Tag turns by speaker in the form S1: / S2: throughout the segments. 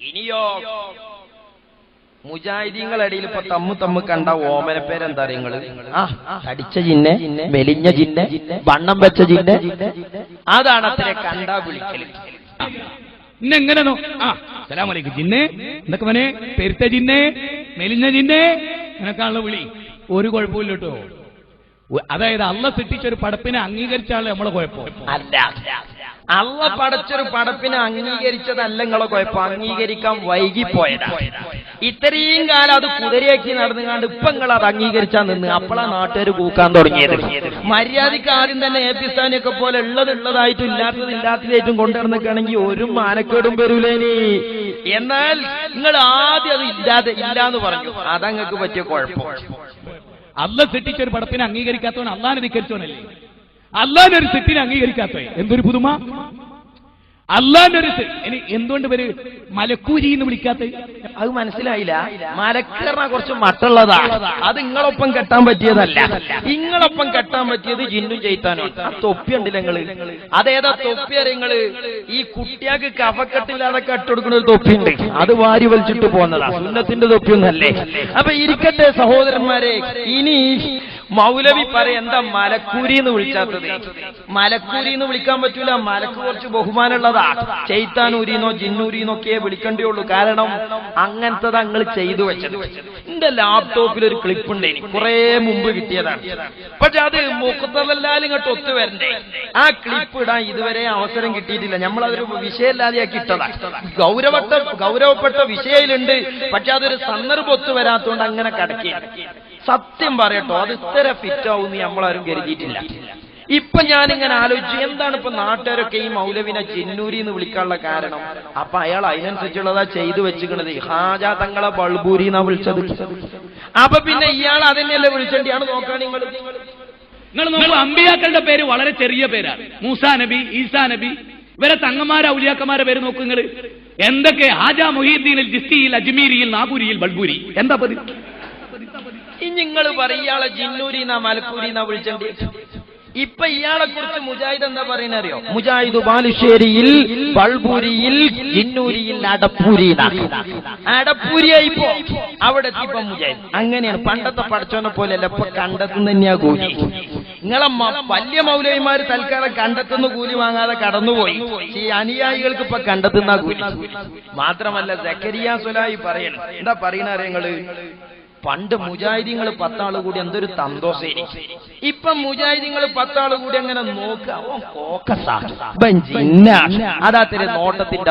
S1: ഇനിയോ? മുജാഹിദീങ്ങളടിയിൽ ഇപ്പൊ തമ്മു തമ്മു കണ്ട ഓമന പേരെന്താ നിങ്ങൾ? ആ തടിച്ച ജിന്നെ മെലിഞ്ഞ ജിന്നെ വണ്ണം വെച്ച ജിന്നെ. അതാണ് അത്ര കണ്ടാ
S2: വിളിക്കൽ നോ ആ സലാമലൈക്കും ജിന്നെ എന്തൊക്കെ മനെ? പെരുത്ത ജിന്നെ മെലിഞ്ഞ ജിന്നെ വിളി. ഒരു കുഴപ്പമില്ല കേട്ടോ. അതായത് അള്ള സൃഷ്ടിച്ച ഒരു പടപ്പിനെ അംഗീകരിച്ചാണ് നമ്മളെ കുഴപ്പം.
S1: അല്ല. അള്ള പടച്ചൊരു പടപ്പിനെ അംഗീകരിച്ചതല്ല നിങ്ങളെ കുഴപ്പം. അംഗീകരിക്കാൻ വൈകിപ്പോയതാ. ഇത്രയും കാലം അത് കുതിരയാക്കി നടന്നുകാണ്ട് ഇപ്പൊ നിങ്ങൾ അത് അംഗീകരിച്ചാൽ നിന്ന്. അപ്പോഴാ നാട്ടുകാർ കൂക്കാൻ തുടങ്ങിയത്. മര്യാദയ്ക്ക് ആദ്യം തന്നെ എ പി പോലെ ഉള്ളത് ഉള്ളതായിട്ടും ഇല്ലാത്തത് ഇല്ലാത്തതായിട്ടും കൊണ്ടുവന്നിക്കുകയാണെങ്കിൽ ഒരു മാനക്കേടും വരൂലേനി. എന്നാൽ നിങ്ങൾ ആദ്യം അത് ഇല്ലാതെ ഇല്ലാന്ന് പറഞ്ഞു. അതങ്ങക്ക് പറ്റിയ കുഴപ്പം.
S2: അല്ല സൃഷ്ടിച്ച ഒരു പടപ്പിനെ അംഗീകരിക്കാത്തവൻ അള്ളാനെ ധിക്കരിച്ചവനല്ലേ അള്ളാന്റെ ഒരു സെറ്റിനെ അംഗീകരിക്കാത്ത എന്തൊരു പുതുമ? അള്ളാന്റെ ഒരു എന്തുകൊണ്ട് പേര് മലക്കൂരി എന്ന് വിളിക്കാത്ത
S1: അത് മനസ്സിലായില്ല. മലക്കറിന കുറച്ച് മട്ടുള്ളതാ. അത് നിങ്ങളൊപ്പം കെട്ടാൻ പറ്റിയതല്ല. നിങ്ങളൊപ്പം കെട്ടാൻ പറ്റിയത് ജിന്നു ചെയ്താനോ ആ തൊപ്പി ഉണ്ടല്ലോ നിങ്ങൾ? അതേതാ തൊപ്പി അറിയങ്ങൾ ഈ കുട്ടിയാക്ക് കഫക്കെട്ടില്ലാതെ കെട്ടുകൊടുക്കുന്ന ഒരു തൊപ്പി ഉണ്ട്. അത് വാരി വലിച്ചിട്ട് പോകുന്നതാ സുന്നത്തിന്റെ തൊപ്പിയൊന്നല്ലേ? അപ്പൊ ഇരിക്കട്ടെ സഹോദരന്മാരെ. ഇനി മൗലവി പറ എന്താ മലക്കൂരി എന്ന് വിളിച്ചാത്തത്? മലക്കൂരി എന്ന് വിളിക്കാൻ പറ്റൂല മലക്ക് കുറച്ച് ബഹുമാനമുള്ളതാ. ചെയ്ത്താനൂരിന്നോ ജിന്നൂരിന്നൊക്കെ വിളിക്കേണ്ടിയുള്ളൂ കാരണം അങ്ങനത്തെ നിങ്ങൾ ചെയ്തു വെച്ചത്. എന്റെ ലാപ്ടോപ്പിൽ ഒരു ക്ലിപ്പ് ഉണ്ട് കുറെ മുമ്പ് കിട്ടിയതാണ്. പക്ഷെ അത് മുഖത്തല്ലാലും ഇങ്ങോട്ട് ഒത്തു വരണ്ടേ. ആ ക്ലിപ്പ് ഇടാൻ ഇതുവരെ അവസരം കിട്ടിയിട്ടില്ല. നമ്മൾ അതൊരു വിഷയമില്ലാതെയാക്കി ഇട്ടതാ. ഗൗരവപ്പെട്ട ഗൗരവപ്പെട്ട വിഷയയിലുണ്ട്. പക്ഷെ അതൊരു സന്ദർഭം ഒത്തു വരാത്തോണ്ട് അങ്ങനെ കടക്കുകയാണ് സത്യം പറയട്ടോ അത് ഇത്ര ഫിറ്റാവും നമ്മളാരും കരുതിയിട്ടില്ല. ഇപ്പൊ ഇങ്ങനെ ആലോചിച്ചു എന്താണ് ഇപ്പൊ നാട്ടുകാരൊക്കെ ഈ മൗലവിനെ ചിന്നൂരി എന്ന് വിളിക്കാനുള്ള കാരണം? അപ്പൊ അയാൾ അതിനനുസരിച്ചുള്ളതാ ചെയ്തു വെച്ചിരിക്കുന്നത് ഹാജ തങ്ങളെ ബൾബൂരി എന്നാ വിളിച്ചത്. അപ്പൊ പിന്നെ ഇയാൾ അതിനെയല്ലേ വിളിച്ചേണ്ടിയാണ് നോക്കാൻ നിങ്ങൾ
S2: നിങ്ങൾ അമ്പിയാക്കളുടെ പേര് വളരെ ചെറിയ പേരാണ്. മൂസാ നബി ഈസാ നബി ഇവരെ തങ്ങന്മാരെ ഔലിയാക്കന്മാരെ പേര് നോക്കൂ നിങ്ങൾ എന്തൊക്കെ? ആജാ മൊഹീദ്ദീനിൽ ജിസ്തിയിൽ അജ്മീരിയിൽ നാഗൂരിയിൽ ബൾബൂരി. എന്താ പതി
S1: ഇനി നിങ്ങൾ പറയാളെ ഇയാളെ ജിന്നൂരി എന്നാ മലക്കൂരി എന്നാ വിളിച്ചേണ്ടി ഇപ്പൊ ഇയാളെ കുറിച്ച് മുജാഹിദ് എന്താ പറയുന്ന അറിയോ മുജാഹിദ് ബാലുശ്ശേരിയിൽ ബൾപൂരിയിൽ ജിന്നൂരിയിൽ അടപ്പൂരി അടപ്പൂരിയായിപ്പോ. അവിടെ ഇപ്പൊ മുജാഹിദ്. അങ്ങനെയാണ്. പണ്ടത്തെ പഠിച്ചോനെ പോലെയല്ല ഇപ്പൊ കണ്ടെത്തുന്ന തന്നെയാ കൂലി. നിങ്ങളെ വല്യ മൗലവിമാര് തൽക്കാലം കണ്ടെത്തുന്ന കൂലി വാങ്ങാതെ കടന്നുപോയി. ഈ അനുയായികൾക്ക് ഇപ്പൊ കണ്ടെത്തുന്ന കൂലി. മാത്രമല്ല ജക്കരിയ സുലായി പറയണം. എന്താ പറയണ അറിയങ്ങൾ പണ്ട് മുജാഹിദീങ്ങൾ പത്താൾ കൂടി എന്തൊരു തന്തോസേനി ഇപ്പം മുജാഹിദീങ്ങൾ പത്താൾ കൂടി അങ്ങനെ നോക്കാം നോട്ടത്തിന്റെ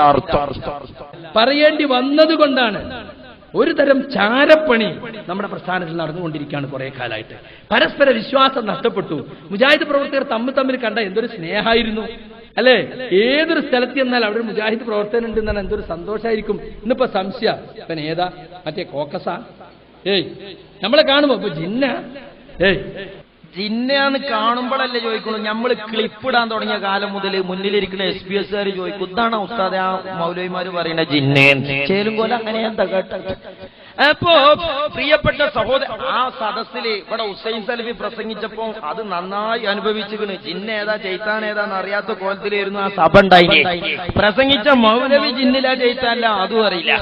S3: പറയേണ്ടി വന്നതുകൊണ്ടാണ് ഒരു തരം ചാരപ്പണി നമ്മുടെ പ്രസ്ഥാനത്തിൽ നടന്നുകൊണ്ടിരിക്കുകയാണ് കുറെ കാലമായിട്ട്. പരസ്പര വിശ്വാസം നഷ്ടപ്പെട്ടു. മുജാഹിദ് പ്രവർത്തകർ തമ്മിൽ തമ്മിൽ കണ്ട എന്തൊരു സ്നേഹമായിരുന്നു. അല്ലെ? ഏതൊരു സ്ഥലത്ത് ചെന്നാൽ അവിടെ മുജാഹിദ് പ്രവർത്തനം ഉണ്ടെന്നാണ് എന്തൊരു സന്തോഷമായിരിക്കും. ഇന്നിപ്പോ സംശയ. ഏതാ? മറ്റേ കോക്കസ? ഏയ് നമ്മളെ കാണുമ്പോ ജിന്ന? ഏയ്.
S1: ജിന്നയാന്ന് കാണുമ്പോഴല്ലേ ചോദിക്കുള്ളൂ. നമ്മൾ ക്ലിപ്പ് ഇടാൻ തുടങ്ങിയ കാലം മുതൽ മുന്നിലിരിക്കുന്ന എസ് പി എസ് കാര് ചോദിക്കും ഇതാണ് ഉസ്താദ്? ആ മൗലവിമാര് പറയുന്ന ജിന്നേ പോലെ അങ്ങനെ എന്താ കേട്ടത്? അപ്പോ പ്രിയപ്പെട്ട സഹോദര ആ സദസ്സിൽ ഇവിടെ ഉസൈൻ സലഫി പ്രസംഗിച്ചപ്പോ അത് നന്നായി അനുഭവിച്ചിരുന്നു ജിന്ന ഏതാ ചെയ്ത്താൻ ഏതാന്ന് അറിയാത്ത കോലത്തിലായിരുന്നു ആ സഭ ഉണ്ടായിനെ. പ്രസംഗിച്ച മൗലവി ജിന്നില ചൈത്താല്ല അതും അറിയില്ല.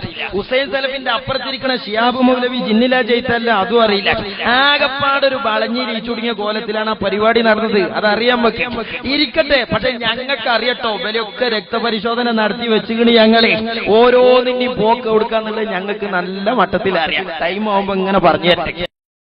S1: ഉസൈൻ സലഫിന്റെ അപ്പുറത്തിരിക്കണ ഷിയാബ് മൗലവി ജിന്നില ചൈത്താല്ല അതും അറിയില്ല. ആകപ്പാടൊരു വളഞ്ഞി ചുടുങ്ങിയ കോലത്തിലാണ് ആ പരിപാടി നടന്നത്. അതറിയാൻ വെക്കാം ഇരിക്കട്ടെ പക്ഷെ ഞങ്ങൾക്ക് അറിയട്ടോ വിലയൊക്കെ രക്തപരിശോധന നടത്തി വെച്ചുകണി ഞങ്ങളെ. ഓരോന്നിന്റെയും പോക്ക് കൊടുക്കാന്നുള്ളത് ഞങ്ങൾക്ക് നല്ല മട്ടത്തിൽ അറിയാം ടൈം ആവുമ്പോ ഇങ്ങനെ പറഞ്ഞു തരട്ടെ